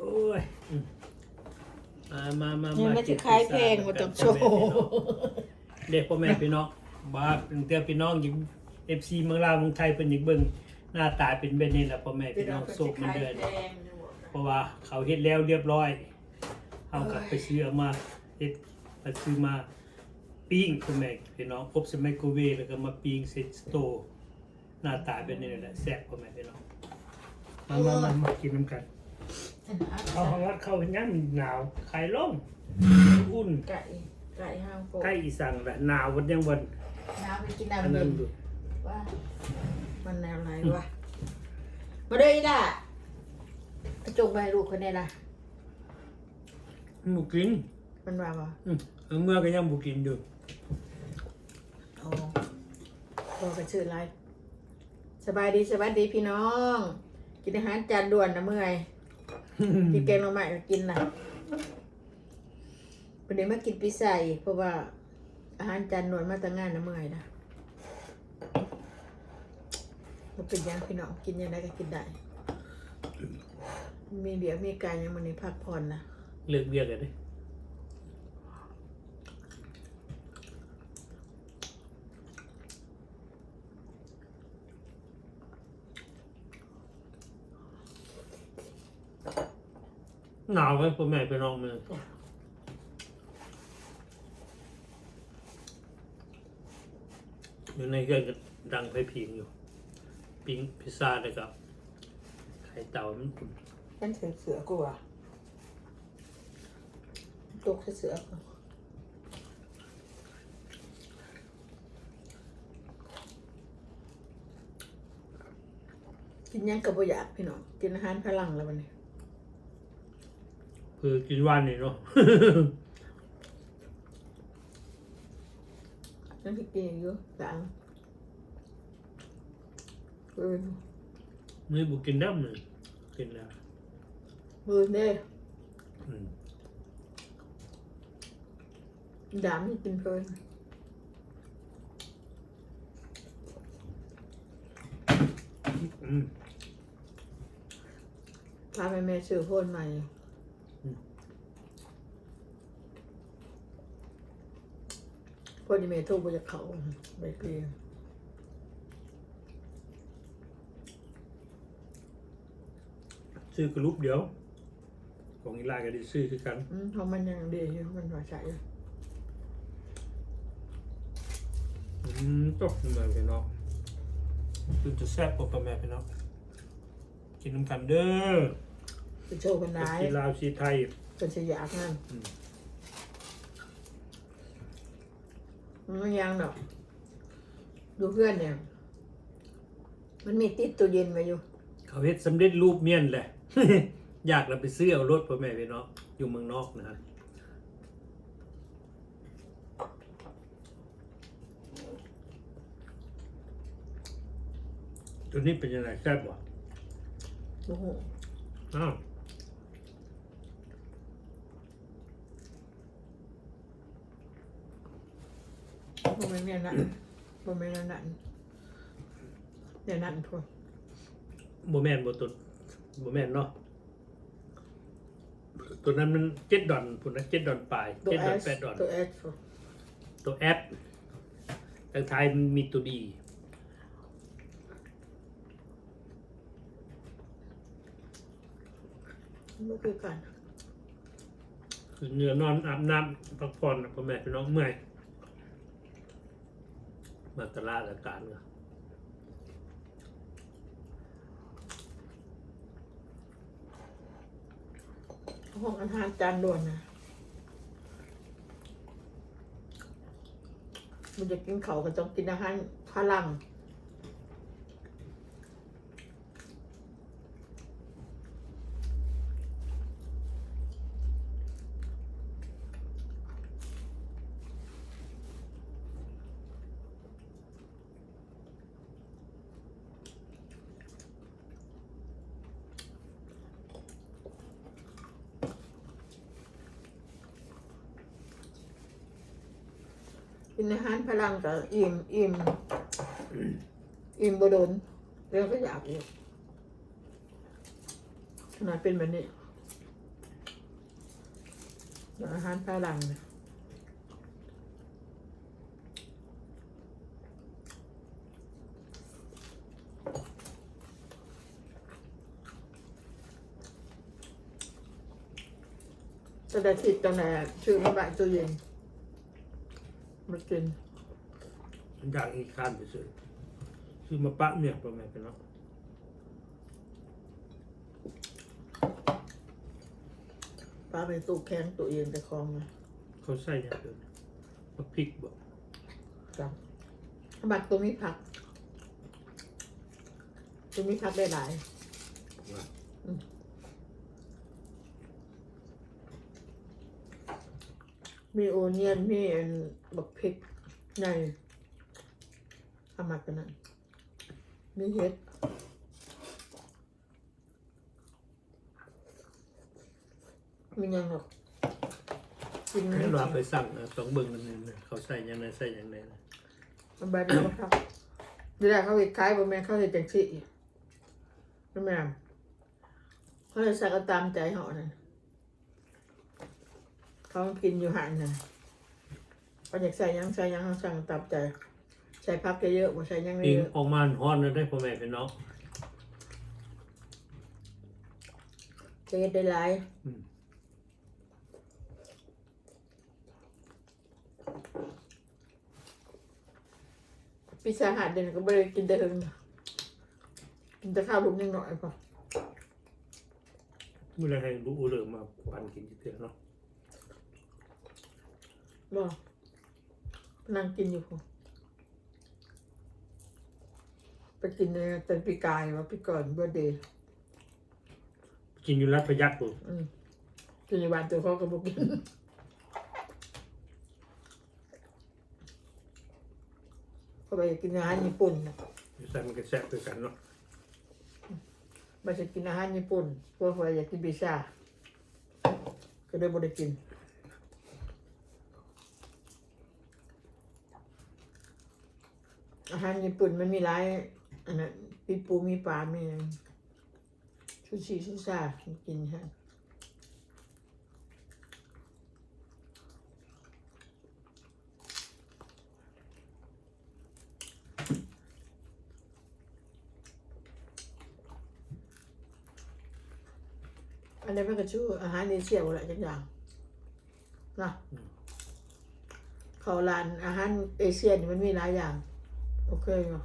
โอ้ยอืมมามามานี่มามันกิจะนคล้ายพิซเพลซ่งบ่ต้องโชว์ เด็กพ่อแม่พี่น้องบ้าเป็นเตือพี่น้องอยู่เอฟซีเมืองลาวเมืองไทยเป็นอีกเบิ่งหน้าตาเป็นแบบนี้แหละพ่อแม่พี่น้องโศกมันเดือน เพราะว่าเขาเฮ็ดแล้วเรียบร้อยเอากลับไปซื้อเอามาเฮ็ดไปซื้อมาปิ้งพ่อแม่พี่น้องอบใส่ไมโครเวฟแล้วก็มาปิ้งเสร็จสโตว์หน้าตาเป็นนี่แหละแซ่บพ่อแม่พี่น้องมามามามากินน้ำกัน เอาของวัดเข้าเห็นยังหนาวไข่ล่มอุ่นไก่ไก่ห้างโปใกล้อีสังแหละหนาววันยังวันน้ำไปกินอันน้ำเย็นั้นนดูว่ามันแนวไหนวะมาเลยล่ะกระจกใบลูกคนนี้ล่ะหมูกินมันว่าบ่อืมเอาเมื่อก็ยังบุกินอยู่โอ้พอกันชื่ออะไรสบายดีสบายดีพี่น้อง กินอาหารจานด่วนนะเมื่อย กินแกงหน่อไม้ก็กินนะวันนี้มากินพิซซ่าอีกเพราะว่าอาหารจานด่วนมาตั้งงานนะเมื่อยนะมันเป็นยังพี่น้องกินยังไงก็กินได้ มีเดี๋ยวมีการยังมันนี้พักผ่อนนะเลือกเบียกกันดิ หนาวไหมพ่อแม่ไปน้องมืองอยู่ในเครื่องก็ดังไฟพิงอยู่ ปิ้งพิซซ่าเลยครับไข่เต่ามัน มันถือเสือกูอะตกเสือกูกินยังกับบ่อยากพี่น้องกินอาหารพลังแล้ววันนี้ คือกินวันนี่เนาะนั่นที่กินอยู่ต่างเออนี่บุกินได้หมือกินแล้วมือเด้อืมดามที่กินเพลินอืมพาแม่แม่ซื้อโพ่นใหม่ พอดีแม่โทรไปจากเขาไปเกลียซื้อกระลุกเดียว ของอีลาก็ได้ซื้อคือกันอืมเพราะมันยังดีอยู่มันว่าใช่อยู่อืมตกมาพี่น้องคือจะแซ่บกว่าพ่อแม่พี่น้องกินน้ำกันเด้อไปโชว์กันได้ชีลาวชีไทยเป็นสยากนั่น มมันไม่ยังดอก ดูเพื่อนเนี่ย มันมีติดตัวเย็นไว้อยู่ เขาเฮ็ดสำเร็จรูปเมียนแหละ อยากเราไปซื้อเอารถพ่อแม่พี่น้องอยู่เมืองนอกนะฮะตัวนี้เป็นยังไงแซ่บบ่โอ้โห อ้าว ผมไม่เนี่ยนั่นผมไม่เนี่ยนั่นเนี่ยนั่นพวกโบแมนโบตัวโบแมนเนาะตัวนั้นมันเจ็ดดอนพุ่นนะเจ็ดดอนปลายตัวเจ็ดเอดอนสแปดดอน ตัวเอสพวกตัวแอดทางไทายมันมีตัวดีไม่คือกันคือเนื้อนอนอาบน้ำพักผ่อนนะพ่อแม่พี่น้องเมื่อย มาตลาดอาการเนาะห้องอาหารจานด่วนนะมันจะกินเขาก็ต้องกินอาหารพลัง กินอาหารพลังก็อิ่มอิ่มอิ่มบดนแล้วก็อยากอยู่ขนาดเป็นแบบนี้อาหารฝรั่งเนี่ยจะได้ติดตรงไหนชื่อมาบ้านตัวเย็น มากินอยากอีกคานไปซื้อซื้อมาปะเนี่ยพ่อแม่พี่น้องปลาไปตู้แข็งตัวเย็นแต่คลองนะเขาใส่อย่างเดิมมาพริกบอกจับบักตัวมีผัก ตัวมีผักได้หลายว่า มีโอเนียนมีอันบักพริกในเอามากันนั้นมีเห็ดมีหยังหรอกกินให้เราไปสั่งนะต้องเบิ่งนั่นนึงนะเขาใส่ยังไงใส่ยังไงนะมันใบเดียวครับเวลาเขาเห็ดคล้ายบ่แม่นเขาเห็ดจังซี่นั่นแม่นเขาเลยใส่ก็ตามใจเขานั่น เขากินอยู่หันน่ะเขาอยากใส่หยังใส่หยังเขาสั่งตามใจ ใส่พักเยอะๆบ่ใส่หยังปิงเยอะออกมาฮ้อนแล้วได้พ่อแม่พี่น้องจะเฮ็ดได้หลายอืมปีศาจหาดเด่นก็บ่ได้กินแต่เฮิงกินแต่ข้าวลูกนิดหน่อยพอ เมื่อไรให้ลูกเริ่มมาปั่นกินเถื่อนเนาะ บ่นั่งกินอยู่พอไปกินในเต็นปีกายว่าปีก่อนเบอร์เดย์กินอยู่รัดประยักษ์กูอืมกินในบ้านตัวเขาก็บอกกินเขาไปกินอาหารญี่ปุ่นนะใส่มันก็แซ่บด้วยกันเนาะมาจะกินอาหารญี่ปุ่นพวกเขาอยากกินพิซซ่าก็เลยบ่ได้กิน อาหารญี่ปุ่นมันมีหลายอันนั้นมีปูมีปลา มีชูชีชูซ่ากินฮะอันนี้มันก็ชื่ออาหารเอเชียหมดแหละทุกอย่างนะเขาร้านอาหารเอเชียนี่มันมีหลายอย่าง โอเคเนาะ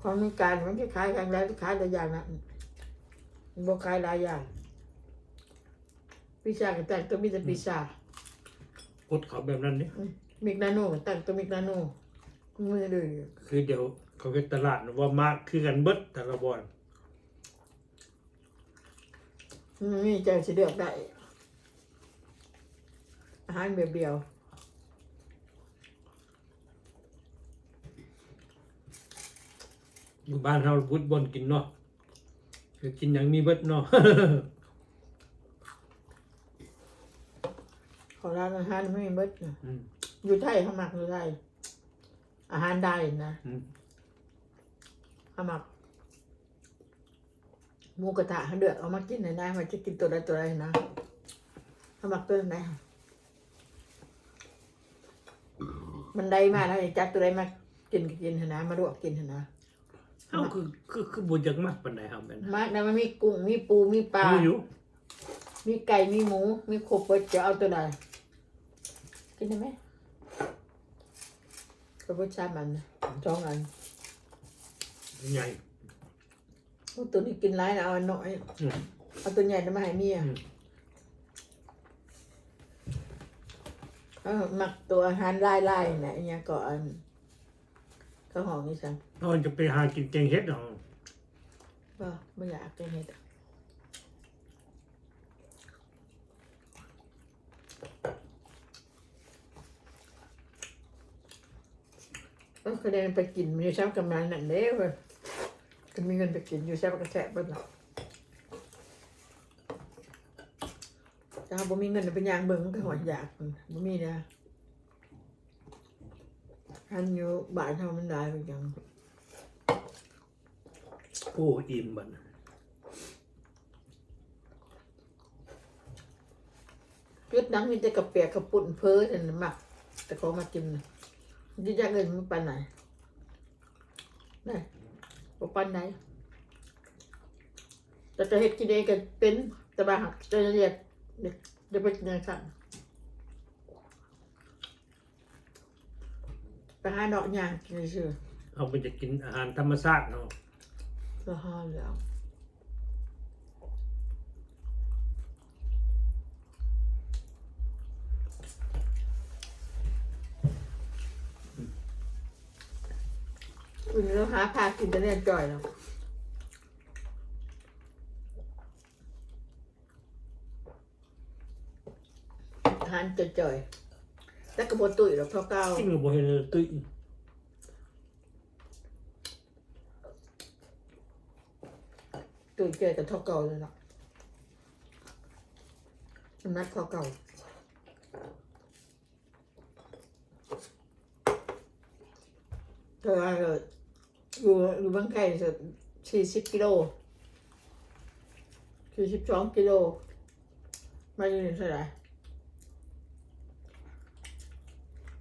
ของมีการมันคล้ายๆกันแล้วคล้ายหลายอย่างนะมันบอกคล้ายหลายอย่างพิซซ่าก็แต่งตัวมีแต่พิซซ่ากดเขาแบบนั้นนี่มิกนาโน่ก็แต่งตัวมิกนาโน่มือเลยคือเดี๋ยวเขาไปตลาดนะว่ามากคือกันเบิดแต่ละบอนมันมีใจสิเลือกได้อาหารแบบเดียว อยู่บ้านเฮาพุดบนกินเนาะคือกินอย่างมีเบิดเนาะขอร้านอาหารไม่มีเบิดนะอืมอยู่ไทยเขามักอยู่ไทยอาหารได้นะอืมเขามักหมูกระทะเขาเดือดเอามากินหน่อยนะมันจะกินตัวใดตัวใดนะเขามักตัวไหนมันได้มาแล้วไอ้จัดตัวใดมากินก็กินเถอะนะมาลวกกินเถอะนะ เฮาคือคือคือบ่จักมากปานใดเฮาแม่นมากนะมันมีกุ้งมีปูมีปลารู้อยู่มีไก่มีหมู มีครบเบิดจะเอาตัวใดกินได้ไหมกระเพาะชามันนะสองอันใหญ่ โอ้ตัวนี้กินร้ายนะเอาอันน้อยอืม เอาตัวใหญ่นะมาให้เมียอืมเออหมักตัวอาหารไล่ไล่ๆนะอันเนี้ยก่อน ข้าวหอมนี่สั่งเราจะไปหากินแกงเฮ็ดเนาะก็ไม่อยากกินเห็ดอะเออคะแนนไปกินมีอยู่ซ้ำกำลังนั่นเด้เว้ยก็มีเงินไปกินอยู่ซ้ำกระแสะเบ้างละถ้าบ่มีเงินไปย่างเบิ่งมันก็หอยอยากมันบ่มีนะ อันอยู่บ่ายเท่ามันได้เหมือนกันโอ้อิ่มบันยุดนั้งมีแต่กระเปียกกระปุ่นเพ้อเห็นมากแต่เขามากินนะยิ่งยากเงินมันไปไหนไหนี่ปปันไหนแต่จะเห็ดกินเองกันเป็นแต่บางจะเรียกเด็กจะไปกินอะไรกัน ไปหาดอกยางกินเชื่อเอาไปจะกินอาหารธรรมชาติเนาะละห้าแล้วอื่นแล้วหาพากินจะเนี่ยจ่อยแล้วอาหารจะจ่อยๆ แล้วกระบวนตุ๋ยหรอกเท่าเก้ากินกับบ่เห็นเลยตุ้ยตุ๋ยเจอกับเท่าเก่าเลยเนาะน้ำหนักเท่าเก่าเธอว่าเลยอยู่อยู่บางไก่สักสี่สิบกิโลสี่สิบสองกิโลมาอยู่นี่เท่าไหร่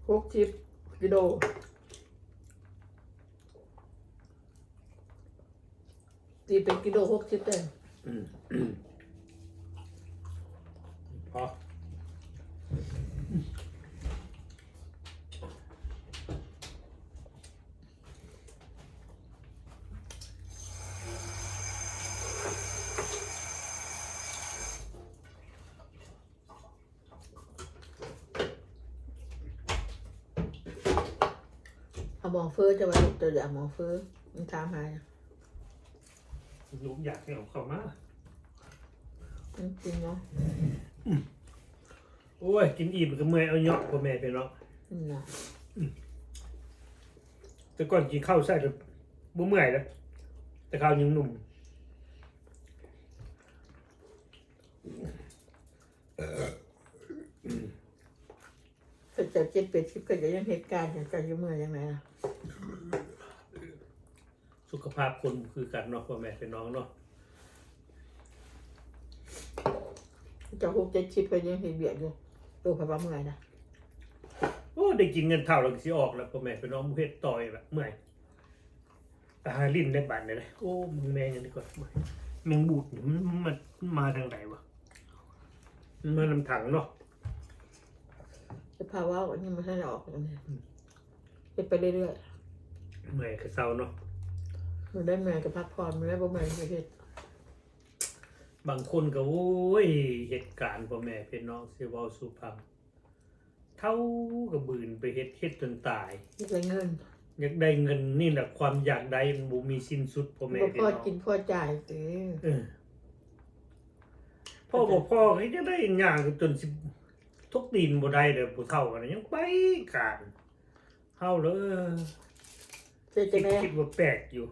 หกสิบกิโลตีเป็นกิโลหกสิบเลย พอ เอาหมอเฟอร์จะมาลูกตัวเดียวหมอเฟอร์มันถามหาลูกอยากให้เอาเข้ามามันจริงเนาะโอ้ย กินอิ่มก็เมื่อยเอาเหยาะพ่อแม่ไปเนาะอืมเนาะแต่ก่อนกินข้าวใส่ก็บ่เมื่อยแล้วแต่ข้าวยังหนุ่ม ก็จะเจ็ดเป็ดชิบก็จะยังเหตุการณ์อย่างกันอยู่เมื่อยังไงล่ะสุขภาพคนคือกันเนาะพ่อแม่เป็นน้องเนาะจะหกเจ็ดชิบก็ยังเหตุเบียดอยู่ตัวพระเมื่อยนะโอ้ได้กินเงินเท่าแล้วก็สิออกแล้วพ่อแม่เป็นน้องเฮ็ดต่อยแบบเมื่อยตาลิ้นได้บาดเลยนะโอ้มึงแม่งอันนี้ก่อนเมื่อยแมงบูดนี่มันมันมาทางไหนวะมันมานำถังเนาะ จะพาว่าวันนี้มันท่านออกกันเนี่ยเป็นไปเรื่อยเมื่อยก็เศร้าเนาะๆมันได้เมื่อยกับพักผ่อนมันได้บ่เมื่อยกับเหตุบางคนก็โอ้ยเหตุการณ์พ่อแม่เป็นน้องสิเว้าสู่ฟังเท่ากับบืนไปเฮ็ดเฮ็ดจนตายยึดไรเงินอยากได้เงินนี่แหละความอยากได้มันบ่มีสิ้นสุดพ่อแม่บ่พี่พอน้องกินพอจ่ายเออเออพ่อบ่พ่อก็จะได้ย่างจนสิ ทุกตีนบ่ได้เด้อผู้เฒ่ากันยังไปการเฮาเลยเจะจะแม่คิดว่าแปลกอยู่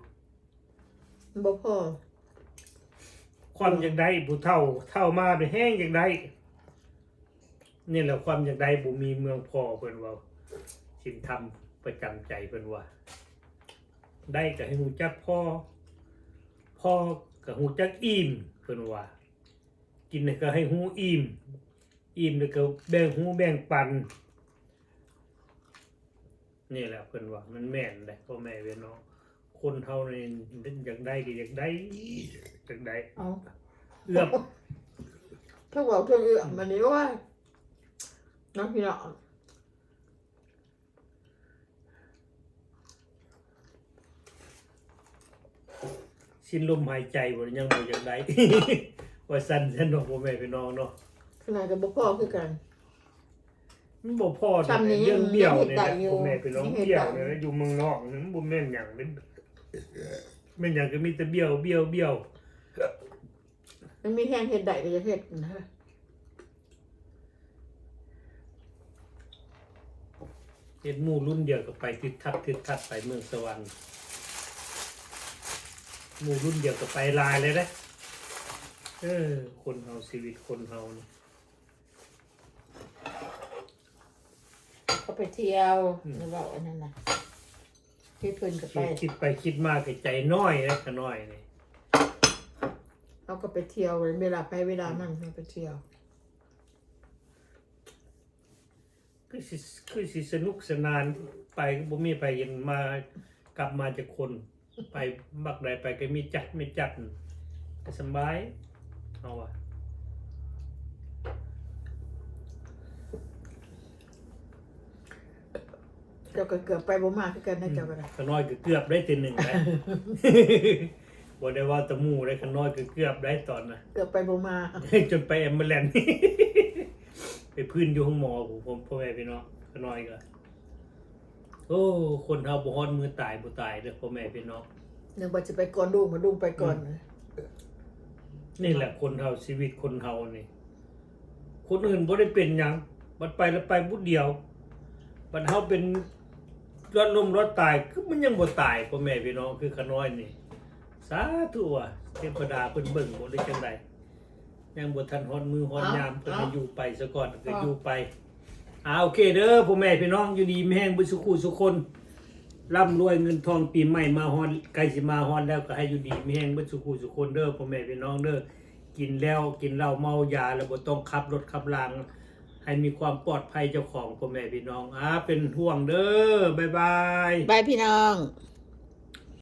บ่พอความอยากได้ผู้เฒ่าเฒ่ามาไปแห้งอยากได้นี่แหละความอยากได้บ่มีเมืองพอเพิ่นว่าสิ่งทำประจำใจเพิ่นว่า ได้ก็ให้ฮู้จักพ่อพ่อก็ฮู้จักอิ่มเพิ่นว่า กินแล้วก็ให้ฮู้อิ่ม อิ่มแล้วก็แบ่งฮู้แบ่งปัน นี่แหละเพิ่นว่ามันแม่นแหละพ่อแม่เวยน้องคนเฮานี่อยากได้ก็อยากได้อยากได้เอาเอื้อมถ้าบอกเพื่อนเอื้อมมันนี้ว่าน้องพี่น้องสิ้นลมหายใจบ่ยังบ่อยากได้ว่าสั่นซั่นเนาะพ่อแม่พี่น้องเนาะ ขนาดกับบ่พอคือกัน มันบ่พอซ้ำนี้เรื่องเบี้ยวเนี่ยยังนะเฮ็ดได้อยู่พ่อแม่พี่น้องยังเฮ็ดเบี้ยวได้เนี่ยนะอยู่เมืองนอกนั้นบ่แม่นหยังเป็นแม่นหยังก็มีแต่เบี้ยวเบี้ยวเบี้ยวมันมีแห้งเห็ดใดก็จะเห็ดนะเฮ็ดหมู่รุ่นเดียวก็ไปติดทัดติดทัดไปเมืองสวรรค์หมู่รุ่นเดียวก็ไปลายเลยนะเออคนเฮาชีวิตคนเฮานี่ ก็ไปเที่ยวแล้วบอกอันนั้นนะที่เพิ่นก็ไปคิดคิดไปคิดมาก็ใจน้อยนะก็น้อยนี่เขาก็ไปเที่ยวเวลาไปเวลามันเขาไปเที่ยวคือสิคือสิสนุกสนานไปบ่มีไปเห็นมากลับมาจากคน ไปบักใดไปก็มีจัดมีจัดก็สำบายเอาว่ะ จ้าก็เกือบไปบ่มากคือกันนะเจ้าก็ได้ขน้อยก็เกือบได้ทีหนึ่งแล้วบ่ได้ว่าแตะมูได้ขน้อยก็เกือบได้ตอนน่ะ เกือบไปบ่มาจนไปแอมเบอร์แลนซ์ไปพื้นอยู่ห้องหมอผมผมพ่อแม่พี่น้องขน้อยก็โอ้คนเฮาบ่ฮอดมือตายบ่ตายเด้อพ่อแม่พี่น้องนึกว่าจะไปก่อนลูกมาลูกไปก่อนนะนี่แหละคนเฮาชีวิตคนเฮานี่ คนอื่นบ่ได้เป็นหยังบัดไปแล้วไปบุดเดียวบัดเฮาเป็น รถลมรถตายคือมันยังบ่ตายพ่อแม่พี่น้องคือขน้อยนี่สาธุว่ะเทวดาเพิ่นเบิ่งบ่ได้จังไดยังบ่ทันฮอดมือฮอดยามเพิ่นให้อยู่ไปซะก่อนก็อยู่ไปอ่าโอเคเด้อพ่อแม่พี่น้องอยู่ดีมีแห้งบ่สุขุสุคนร่ำรวยเงินทองปีใหม่มาฮอดใกล้สิมาฮอดแล้วก็ให้อยู่ดีมีแห้งบ่สุขุสุคนเด้อพ่อแม่พี่น้องเด้อกินแล้วกินเหล้าเมายาแล้วบ่ต้องขับรถขับราง ให้มีความปลอดภัยเจ้าของพ่อแม่พี่น้องอ่าเป็นห่วงเด้อบายบาย บายพี่น้อง